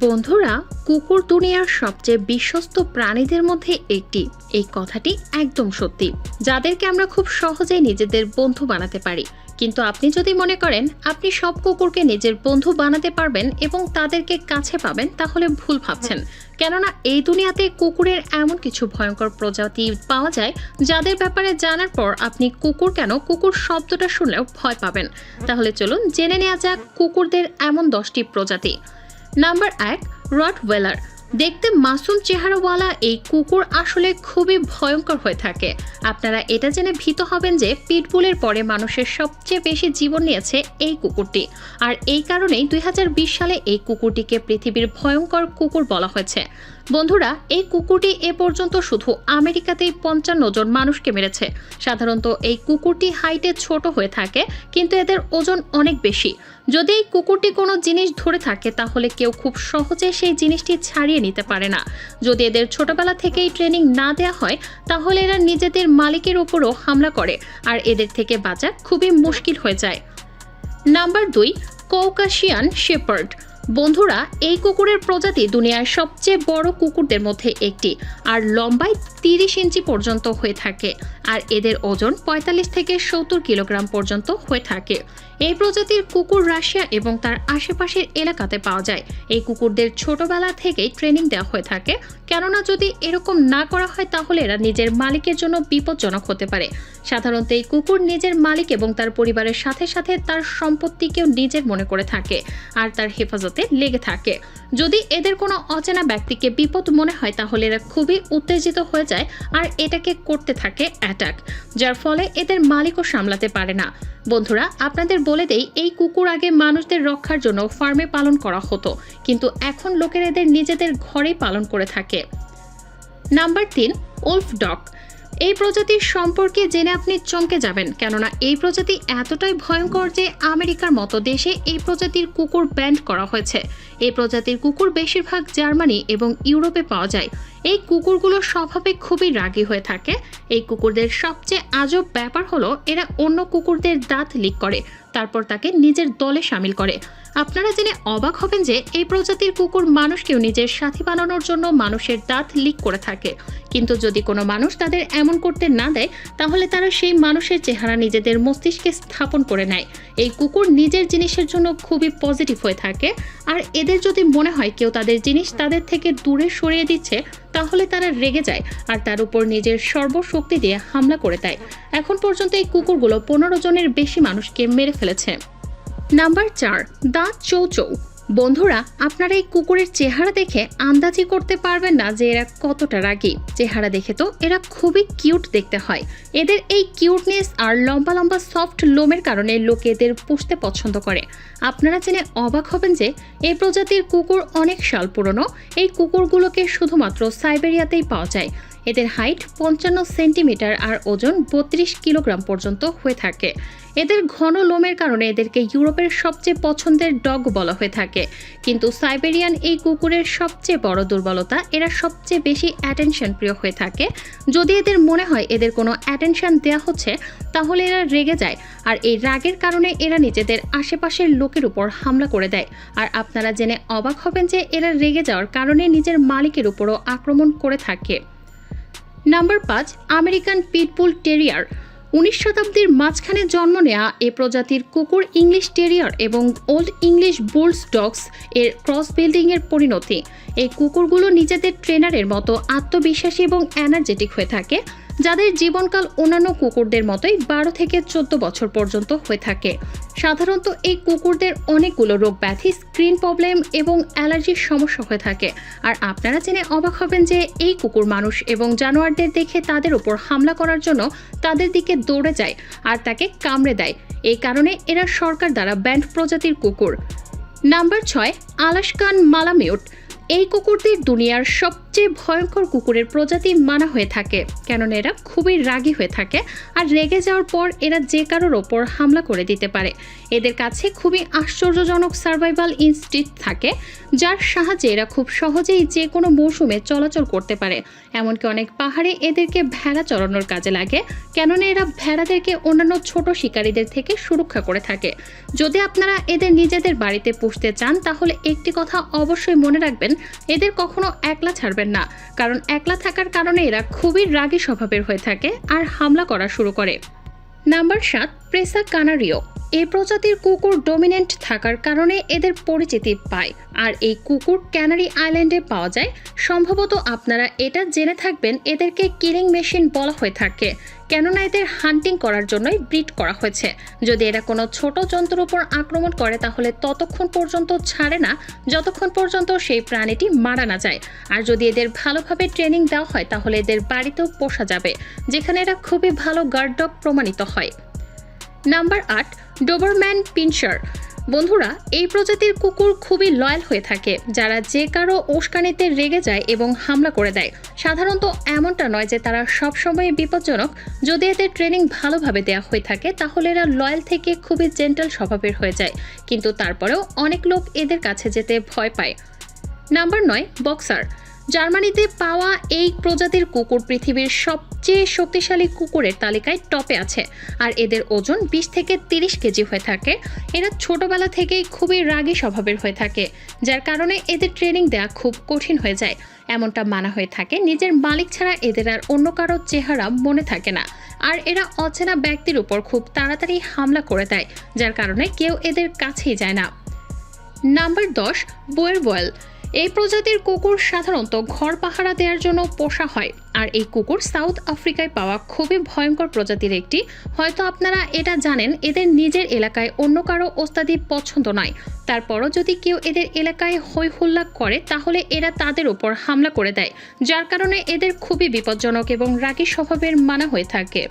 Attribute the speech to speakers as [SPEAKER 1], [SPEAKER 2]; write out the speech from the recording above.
[SPEAKER 1] বন্ধুরা, কুকুর দুনিয়ার সবচেয়ে বিশ্বস্ত প্রাণীদের মধ্যে একটি। এই কথাটি একদম সত্যি। যাদেরকে আমরা খুব সহজেই নিজেদের বন্ধু বানাতে পারি। কিন্তু আপনি যদি মনে করেন, আপনি সব কুকুরকে নিজের বন্ধু বানাতে পারবেন এবং তাদেরকে কাছে পাবেন, তাহলে ভুল ভাবছেন। কেননা, এই দুনিয়াতে কুকুরের এমন কিছু ভয়ঙ্কর প্রজাতি পাওয়া যায়, যাদের ব্যাপারে জানার পর আপনি কুকুর কেন, কুকুর শব্দটা শুনলেও ভয় পাবেন। তাহলে চলুন জেনে নেওয়া যাক কুকুরদের এমন দশটি প্রজাতি। নাম্বার এক রট ওয়েলার দেখতে মাসুম চেহারাওয়ালা এই কুকুর আসলে খুবই ভয়ঙ্কর হয়ে থাকে। আপনারা এটা জেনে ভীত হবেন যে পিটবুলের পরে মানুষের সবচেয়ে বেশি জীবন নিয়েছে এই কুকুরটি। আর এই কারণেই দু হাজার বিশ সালে এই কুকুরটিকে পৃথিবীর ভয়ঙ্কর কুকুর বলা হয়েছে। বন্ধুরা, এই কুকুরটি এ পর্যন্ত শুধু আমেরিকাতেই পঞ্চান্ন জন মানুষকে মেরেছে। সাধারণত এই কুকুরটি হাইটে ছোট হয়ে থাকে, কিন্তু এদের ওজন অনেক বেশি। যদি এই কুকুরটি কোনো জিনিস ধরে থাকে, তাহলে কেউ খুব সহজে সেই জিনিসটি ছাড়িয়ে নিতে পারে না। যদি এদের ছোটবেলা থেকেই ট্রেনিং না দেয়া হয়, তাহলে এরা নিজেদের মালিকের উপরও হামলা করে আর এদের থেকে বাঁচা খুবই মুশকিল হয়ে যায়। নাম্বার দুই, কৌকাশিয়ান শেপার্ড। বন্ধুরা, এই কুকুরের প্রজাতি দুনিয়ার সবচেয়ে বড় কুকুরদের মধ্যে একটি, আর লম্বায় তিরিশ ইঞ্চি পর্যন্ত হয়ে থাকে, আর এদের ওজন পঁয়তাল্লিশ থেকে সত্তর কিলোগ্রাম পর্যন্ত হয়ে থাকে। এই প্রজাতির কুকুর রাশিয়া এবং তার আশেপাশের এলাকাতে পাওয়া যায়। এই কুকুরদের ছোটবেলা থেকেই ট্রেনিং দেওয়া হয়ে থাকে। কেননা, যদি এরকম না করা হয়, তাহলে এরা নিজের মালিকের জন্য বিপজ্জনক হতে পারে। সাধারণত এই কুকুর নিজের মালিক এবং তার পরিবারের সাথে সাথে তার সম্পত্তিকেও নিজের মনে করে থাকে, আর তার হেফাজতে লেগে থাকে। যদি এদের কোনো অচেনা ব্যক্তিকে বিপদ মনে হয়, তাহলে এরা খুবই উত্তেজিত হয়ে যায় আর এটাকে করতে থাকে অ্যাটাক যার ফলে এদের মালিকও সামলাতে পারে না। বন্ধুরা, আপনাদের বলে দেই, এই কুকুর আগে মানুষদের রক্ষার জন্য ফার্মে পালন করা হতো, কিন্তু এখন লোকের এদের নিজেদের ঘরেই পালন করে থাকে। নাম্বার তিন উলফ ডগ এই প্রজাতির সম্পর্কে জেনে আপনি চমকে যাবেন, কেননা এই প্রজাতি এতটাই ভয়ঙ্কর যে আমেরিকার মতো দেশে এই প্রজাতির কুকুর ব্যান্ড করা হয়েছে। এই প্রজাতির কুকুর বেশিরভাগ জার্মানি এবং ইউরোপে পাওয়া যায়। এই কুকুরগুলো স্বভাবে খুবই রাগী হয়ে থাকে। এই কুকুরদের সবচেয়ে আজব ব্যাপার হলো, এরা অন্য কুকুরদের দাঁত লিক করে, তারপর তাকে নিজের দলে সামিল করে। আপনারা জেনে অবাক হবেন যে, এই প্রজাতির কুকুর মানুষকেও নিজের সাথী বানানোর জন্য মানুষের দাঁত লিক করে থাকে। কিন্তু যদি কোনো মানুষ তাদের এমন করতে না দেয়, তাহলে তারা সেই মানুষের চেহারা নিজেদের মস্তিষ্কে স্থাপন করে নেয়। এই কুকুর নিজের জিনিসের জন্য খুবই পজিটিভ হয়ে থাকে। আর এদের যদি মনে হয় কেউ তাদের জিনিস তাদের থেকে দূরে সরিয়ে দিচ্ছে, তাহলে তারা রেগে যায় আর তার উপর নিজের সর্বশক্তি দিয়ে হামলা করে দেয়। এখন পর্যন্ত এই কুকুরগুলো পনেরো জনের বেশি মানুষকে মেরে ফেলেছে। নাম্বার চার দাঁত চৌচৌ। বন্ধুরা, আপনারা এই কুকুরের চেহারা দেখে আন্দাজি করতে পারবেন না যে এরা কতটা রাগী। চেহারা দেখে তো এরা খুবই কিউট দেখতে হয়। এদের এই কিউটনেস আর লম্বা লম্বা সফট লোমের কারণে লোকে এদের পুষতে পছন্দ করে। আপনারা জেনে অবাক হবেন যে এই প্রজাতির কুকুর অনেক সাল পুরনো। এই কুকুরগুলোকে শুধুমাত্র সাইবেরিয়াতেই পাওয়া যায়। এদের হাইট পঞ্চান্ন সেন্টিমিটার আর ওজন বত্রিশ কিলোগ্রাম পর্যন্ত হয়ে থাকে। এদের ঘন লোমের কারণে এদেরকে ইউরোপের সবচেয়ে পছন্দের ডগ বলা হয়ে থাকে। কিন্তু সাইবেরিয়ান এই কুকুরের সবচেয়ে বড় দুর্বলতা, এরা সবচেয়ে বেশি অ্যাটেনশন প্রিয় হয়ে থাকে। যদি এদের মনে হয় এদের কোনো অ্যাটেনশন দেওয়া হচ্ছে, তাহলে এরা রেগে যায়। আর এই রাগের কারণে এরা নিজেদের আশেপাশের লোকের উপর হামলা করে দেয়। আর আপনারা জেনে অবাক হবেন যে এরা রেগে যাওয়ার কারণে নিজের মালিকের উপরও আক্রমণ করে থাকে। নাম্বার পাঁচ, আমেরিকান পিটবুল টেরিয়ার। উনিশ শতাব্দীর মাঝখানে জন্ম নেওয়া এ প্রজাতির কুকুর ইংলিশ টেরিয়ার এবং ওল্ড ইংলিশ বুলস ডগস এর ক্রস বিল্ডিংয়ের পরিণতি। এই কুকুরগুলো নিজেদের ট্রেনারের মতো আত্মবিশ্বাসী এবং এনার্জেটিক হয়ে থাকে। যাদের জীবনকাল অন্যান্য কুকুরদের মতোই বারো থেকে চোদ্দ বছর পর্যন্ত হয়ে থাকে। সাধারণত এই কুকুরদের অনেকগুলো রোগ ব্যাধি, স্ক্রিন প্রবলেম এবং অ্যালার্জির সমস্যা হয়ে থাকে। আর আপনারা জেনে অবাক হবেন যে এই কুকুর মানুষ এবং জানোয়ারদের দেখে তাদের উপর হামলা করার জন্য তাদের দিকে দৌড়ে যায় আর তাকে কামড়ে দেয়। এই কারণে এরা সরকার দ্বারা ব্যান্ড প্রজাতির কুকুর। নাম্বার ছয়, আলাস্কান মালামিউট। এই কুকুরদের দুনিয়ার সবচেয়ে ভয়ঙ্কর কুকুরের প্রজাতি মানা হয়ে থাকে। কেননা এরা খুবই রাগী হয়ে থাকে আর রেগে যাওয়ার পর এরা যে কারোর ওপর হামলা করে দিতে পারে। এদের কাছে খুবই আশ্চর্যজনক সার্ভাইভাল ইনস্টিট থাকে, যার সাহায্যে এরা খুব সহজেই যে কোনো মৌসুমে চলাচল করতে পারে। এমনকি অনেক পাহাড়ে এদেরকে ভেড়া চড়ানোর কাজে লাগে, কেননা এরা ভেড়াদেরকে অন্যান্য ছোট শিকারীদের থেকে সুরক্ষা করে থাকে। যদি আপনারা এদের নিজেদের বাড়িতে পুষতে চান, তাহলে একটি কথা অবশ্যই মনে রাখবেন, এদের কখনো একলা ছাড়বেন না। কারণ একলা থাকার কারণে এরা খুবই রাগী স্বভাবের হয়ে থাকে আর হামলা করা শুরু করে। নাম্বার সাত, প্রেসা কানারিও। এই প্রজাতির কুকুর ডোমিনেন্ট থাকার কারণে এদের পরিচিতি পায়। আর এই কুকুর ক্যানারি আইল্যান্ডে পাওয়া যায়। সম্ভবত আপনারা এটা জেনে থাকবেন এদেরকে কিলিং মেশিন বলা হয়ে থাকে। কেননা এদের হান্টিং করার জন্যই ব্রিড করা হয়েছে। যদি এরা কোনো ছোট জন্তুর উপর আক্রমণ করে, তাহলে ততক্ষণ পর্যন্ত ছাড়ে না। যতক্ষণ পর্যন্ত সেই প্রাণীটি মারা না যায়। আর যদি এদের ভালোভাবে ট্রেনিং দেওয়া হয়, তাহলে এদের বাড়িতেও পোষা যাবে, যেখানে এরা খুবই ভালো গার্ড ডগ প্রমাণিত হয়। নাম্বার আট ডোবারম্যান পিনশার। বন্ধুরা, এই প্রজাতির কুকুর খুবই লয়াল হয়ে থাকে, যারা যে কারও উস্কানিতে রেগে যায় এবং হামলা করে দেয়। সাধারণত এমনটা নয় যে তারা সবসময় বিপজ্জনক। যদি এদের ট্রেনিং ভালোভাবে দেওয়া হয়ে থাকে, তাহলে এরা লয়াল থেকে খুবই জেন্টাল স্বভাবের হয়ে যায়। কিন্তু তারপরেও অনেক লোক এদের কাছে যেতে ভয় পায়। নাম্বার নয়, বক্সার। জার্মানিতে পাওয়া এই প্রজাতির কুকুর পৃথিবীর সবচেয়ে শক্তিশালী কুকুরের তালিকায় টপে আছে। আর এদের ওজন বিশ থেকে তিরিশ কেজি হয়ে থাকে। এরা ছোটবেলা থেকেই খুবই রাগী স্বভাবের হয়ে থাকে, যার কারণে এদের ট্রেনিং দেওয়া খুব কঠিন হয়ে যায়। এমনটা মানা হয়ে থাকে, নিজের মালিক ছাড়া এদের আর অন্য কারও চেহারা মনে থাকে না। আর এরা অচেনা ব্যক্তির উপর খুব তাড়াতাড়ি হামলা করে দেয়, যার কারণে কেউ এদের কাছেই যায় না। নাম্বার দশ বোয়ের বয়েল এই প্রজাতির কুকুর সাধারণত ঘর পাহারা দেওয়ার জন্য পোষা হয়। আর এই কুকুর সাউথ আফ্রিকায় পাওয়া খুবই ভয়ঙ্কর প্রজাতির একটি। হয়তো আপনারা এটা জানেন, এদের নিজের এলাকায় অন্য কারও ওস্তাদি পছন্দ নয়। তারপরও যদি কেউ এদের এলাকায় হই হুল্লা করে, তাহলে এরা তাদের উপর হামলা করে দেয়, যার কারণে এদের খুবই বিপজ্জনক এবং রাগী স্বভাবের মানা হয়ে থাকে।